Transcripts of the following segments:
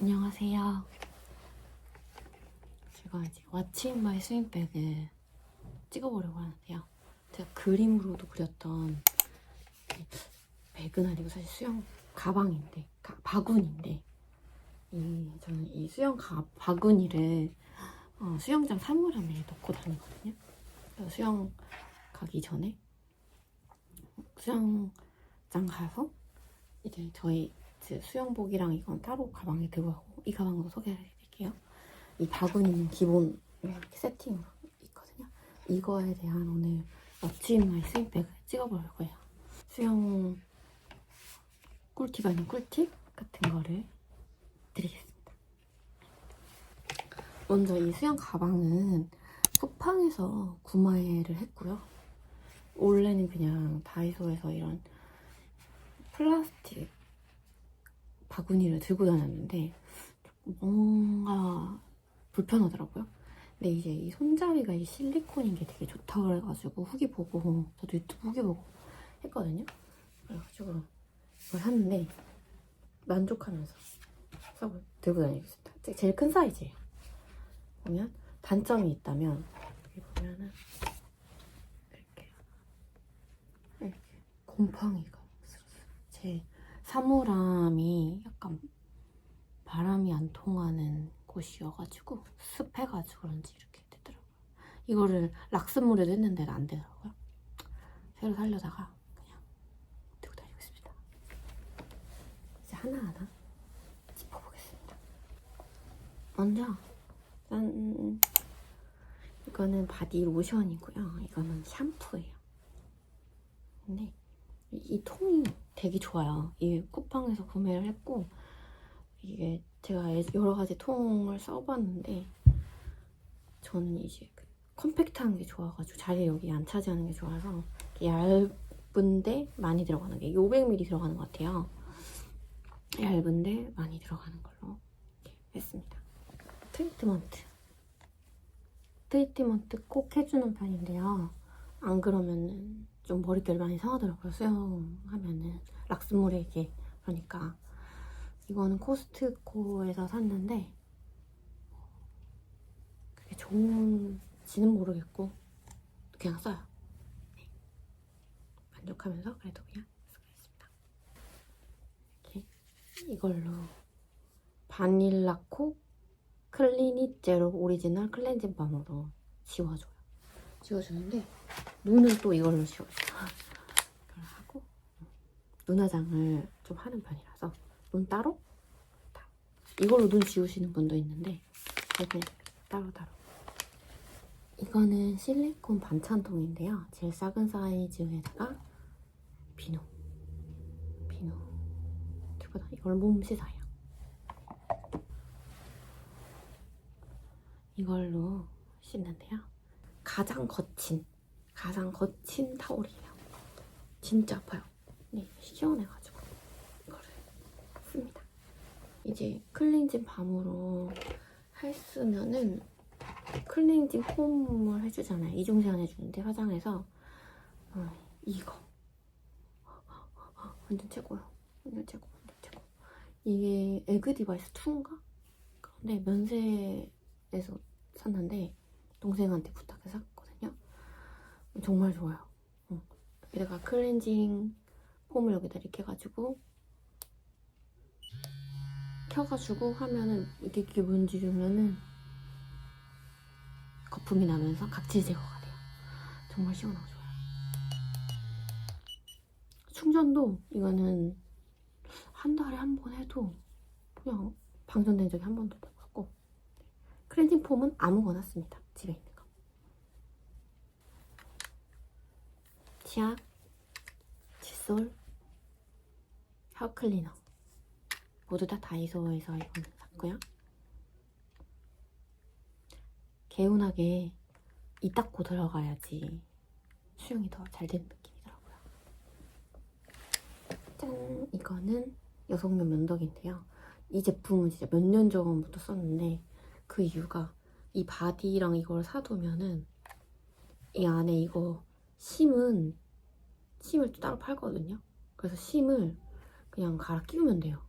안녕하세요. 제가 이제 왓츠인 마이 스윙백을 찍어보려고 하는데요. 제가 그림으로도 그렸던 이 백은 아니고 사실 수영 가방인데 가- 바구니인데 이 저는 이 수영 가, 바구니를 어, 수영장 사물함에 넣고 다니거든요. 수영 가기 전에 수영장 가서 이제 저희 그 수영복이랑 이건 따로 가방에 들고 가고 이 가방으로 소개해드릴게요. 이 바구니는 기본 이렇게 세팅으로 있거든요. 이거에 대한 오늘 왓츠인마이 스윙백을 찍어보려고 해요. 수영 꿀팁 아닌 꿀팁 같은 거를 드리겠습니다. 먼저 이 수영 가방은 쿠팡에서 구매를 했고요. 원래는 그냥 다이소에서 이런 플라스틱 바구니를 들고 다녔는데 뭔가 불편하더라고요. 근데 이제 이 손잡이가 이 실리콘인 게 되게 좋다고 그래가지고 후기 보고 저도 유튜브 후기 보고 했거든요. 그래가지고 이걸 샀는데 만족하면서 써고 들고 다니겠습니다. 제- 제일 큰 사이즈예요. 보면 단점이 있다면 여기 보면은 이렇게 이렇게 곰팡이가. 제 사물함이 약간 바람이 안 통하는 곳이어가지고 습해가지고 그런지 이렇게 되더라고요. 이거를 락스물에도 했는데 안 되더라고요. 새로 살려다가 그냥 들고 다니고 있습니다. 이제 하나하나 짚어보겠습니다. 먼저 짠 이거는 바디 로션이고요. 이거는 샴푸예요. 근데 이, 이 통이 되게 좋아요. 이 쿠팡에서 구매를 했고 이게 제가 예- 여러 가지 통을 써봤는데 저는 이제 그 컴팩트한 게 좋아가지고 자리 여기 안 차지하는 게 좋아서 얇은데 많이 들어가는 게 500ml 들어가는 것 같아요. 얇은데 많이 들어가는 걸로 했습니다. 트리트먼트 트리트먼트 꼭 해주는 편인데요. 안 그러면은 좀 머릿결 많이 상하더라고요. 수영 하면은 락스물에 이게 그러니까 이거는 코스트코에서 샀는데 그게 좋은지는 모르겠고 그냥 써요. 네. 만족하면서 그래도 그냥 쓰고 있습니다. 이렇게 이걸로 바닐라코 클리닉 제로 오리지널 클렌징 밤으로 지워줘요. 지워주는데 눈은 또 이걸로 지워줘요. 이걸 하고 눈화장을 좀 하는 편이라서 눈 따로. 이걸로 눈 지우시는 분도 있는데 저는 따로 따로. 이거는 실리콘 반찬통인데요. 제일 작은 사이즈에다가 비누, 비누 들고 다 이걸 몸 씻어요. 이걸로 씻는데요. 가장 거친, 가장 거친 타올이에요. 진짜 아파요. 네, 시원해가지고 이거를 씁니다. 이제 클렌징 밤으로 했으면은 클렌징 폼을 해주잖아요. 이중 세안 해주는데 화장해서 어, 이거 완전 최고요. 완전 최고, 완전 최고. 이게 에그 디바이스 2인가? 근데 면세에서 샀는데 동생한테 부탁해서. 정말 좋아요. 어. 여기다가 클렌징 폼을 여기다 이렇게 해가지고 켜가지고 하면은 이게, 이게 문지르면은 거품이 나면서 각질 제거가 돼요. 정말 시원하고 좋아요. 충전도 이거는 한 달에 한 번 해도 그냥 방전된 적이 한 번도 없고 클렌징 폼은 아무거나 씁니다. 집에 있는 거. 치약, 칫솔, 헤어 클리너 모두 다 다이소에서 이거는 샀고요. 개운하게 이 닦고 들어가야지 수영이 더 잘 되는 느낌이더라고요. 짠! 이거는 여성용 면도기인데요. 이 제품은 진짜 몇 년 전부터 썼는데 그 이유가 이 바디랑 이걸 사두면은 이 안에 이거 심은 심을 또 따로 팔거든요. 그래서 심을 그냥 갈아 끼우면 돼요.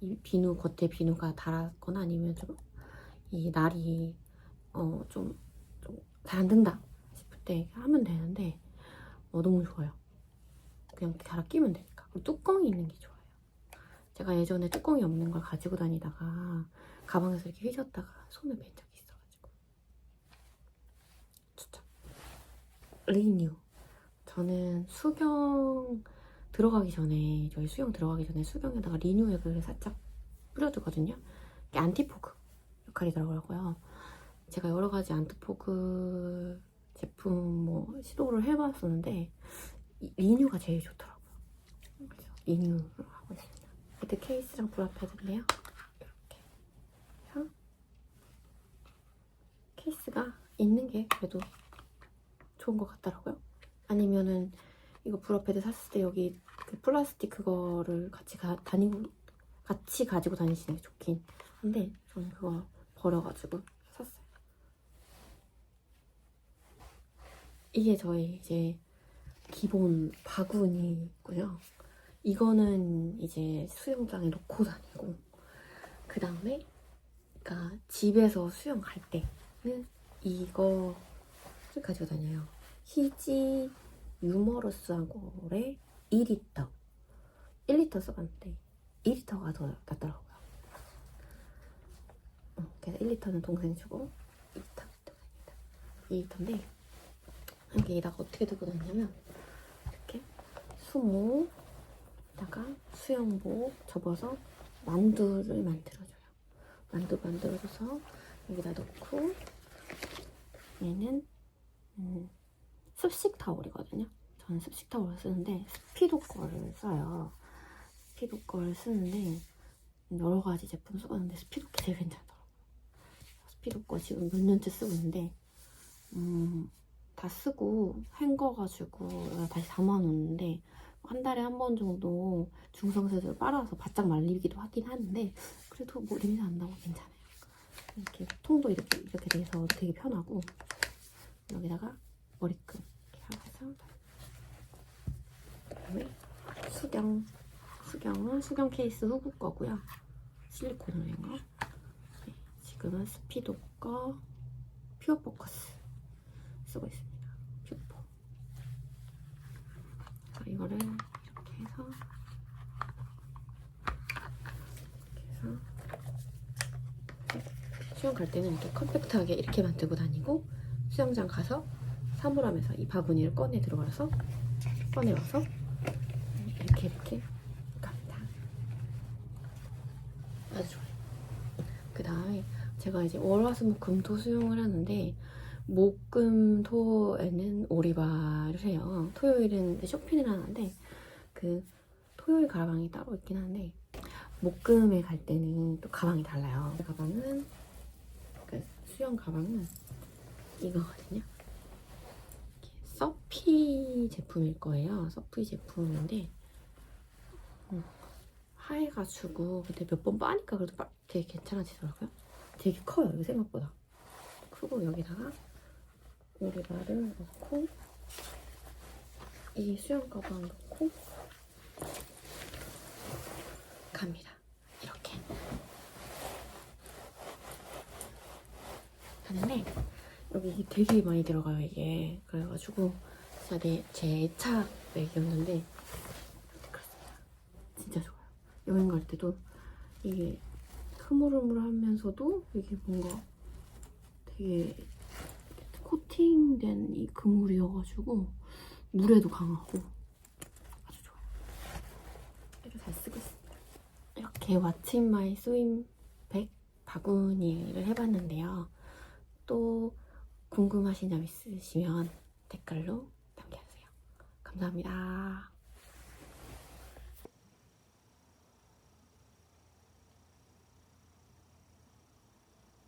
이 비누 겉에 비누가 닳았거나 아니면 좀 이 날이 어 좀 좀 잘 안 된다 싶을 때 하면 되는데 어 너무 좋아요. 그냥 갈아 끼면 되니까. 뚜껑이 있는 게 좋아요. 제가 예전에 뚜껑이 없는 걸 가지고 다니다가 가방에서 이렇게 휘졌다가 손을 벤적이 있어가지고 추천. 리뉴. 저는 수경 들어가기 전에 저희 수경 들어가기 전에 수경에다가 리뉴액을 살짝 뿌려주거든요. 이게 안티포그 역할이 들어가고요. 제가 여러 가지 안티포그 제품 뭐 시도를 해봤었는데 이 리뉴가 제일 좋더라고요. 그래서 리뉴를 하고 있습니다. 밑에 케이스랑 브라패드인데요. 이렇게 해서 케이스가 있는 게 그래도 좋은 것 같더라고요. 아니면은 이거 브라패드 샀을 때 여기 그 플라스틱 그거를 같이 가, 다니고 같이 가지고 다니시는 게 좋긴 한데 저는 그거 버려가지고 샀어요. 이게 저희 이제 기본 바구니 있고요. 이거는 이제 수영장에 놓고 다니고 그 다음에 그러니까 집에서 수영 갈 때는 이거 를 가지고 다녀요. 희지 유머러스한 거에 2리터 1리터 써봤는데 2리터가 더 낫더라고요. 어, 그래서 1리터는 동생 주고 2리터 동생입니다. 2리터인데 여기다가 어떻게 두고 다니냐면 이렇게 수모에다가 수영복 접어서 만두를 만들어줘요. 만두 만들어줘서 여기다 넣고 얘는 음, 습식 타올이거든요. 저는 습식 타올을 쓰는데 스피도 거를 써요. 스피도 거를 쓰는데 여러 가지 제품 써봤는데 스피도 게 제일 괜찮더라고요. 스피도 거 지금 몇 년째 쓰고 있는데 음, 다 쓰고 헹궈 가지고 다시 담아놓는데 한 달에 한 번 정도 중성세제를 빨아서 바짝 말리기도 하긴 하는데 그래도 뭐 냄새 안 나고 괜찮아요. 이렇게 통도 이렇게 이렇게 돼서 되게 편하고 여기다가 머리끈 이렇게 하면서 그다음에 수경 수경은 수경 케이스 후구 거고요. 실리콘으로 된 거. 네, 지금은 스피도 거 퓨어 포커스 쓰고 있습니다. 퓨포. 자, 이거를 이렇게 해서 이렇게 해서 수영 갈 때는 이렇게 컴팩트하게 이렇게 만 들고 다니고 수영장 가서 사물함에서 이 바구니를 꺼내 들어가서 꺼내 와서 이렇게 이렇게 갑니다. 아주 좋아요. 그 다음에 제가 이제 월화수목금토 수영을 하는데 목금토에는 오리발을 해요. 토요일은 쇼핑을 하는데 그 토요일 가방이 따로 있긴 한데 목금에 갈 때는 또 가방이 달라요. 가방은 그 수영 가방은 이거거든요. 서피 제품일 거예요. 서피 제품인데 음, 하얘가지고 근데 몇 번 빠니까 그래도 빠- 되게 괜찮아지더라고요. 되게 커요. 이거 생각보다. 크고 여기다가 오리발을 넣고 이 수영 가방 넣고 갑니다. 이렇게 하는데 여기 되게 많이 들어가요 이게 그래가지고 진짜 내, 제 애착 맥이었는데 그렇습니다. 진짜 좋아요. 여행 갈 때도 이게 흐물흐물하면서도 이게 뭔가 되게 코팅된 이 그물이어가지고 물에도 강하고 아주 좋아요. 아주 잘 쓰고 있습니다. 이렇게 왓츠 마이 스윙백 바구니를 해봤는데요. 또 궁금하신 점 있으시면 댓글로 남겨주세요. 감사합니다.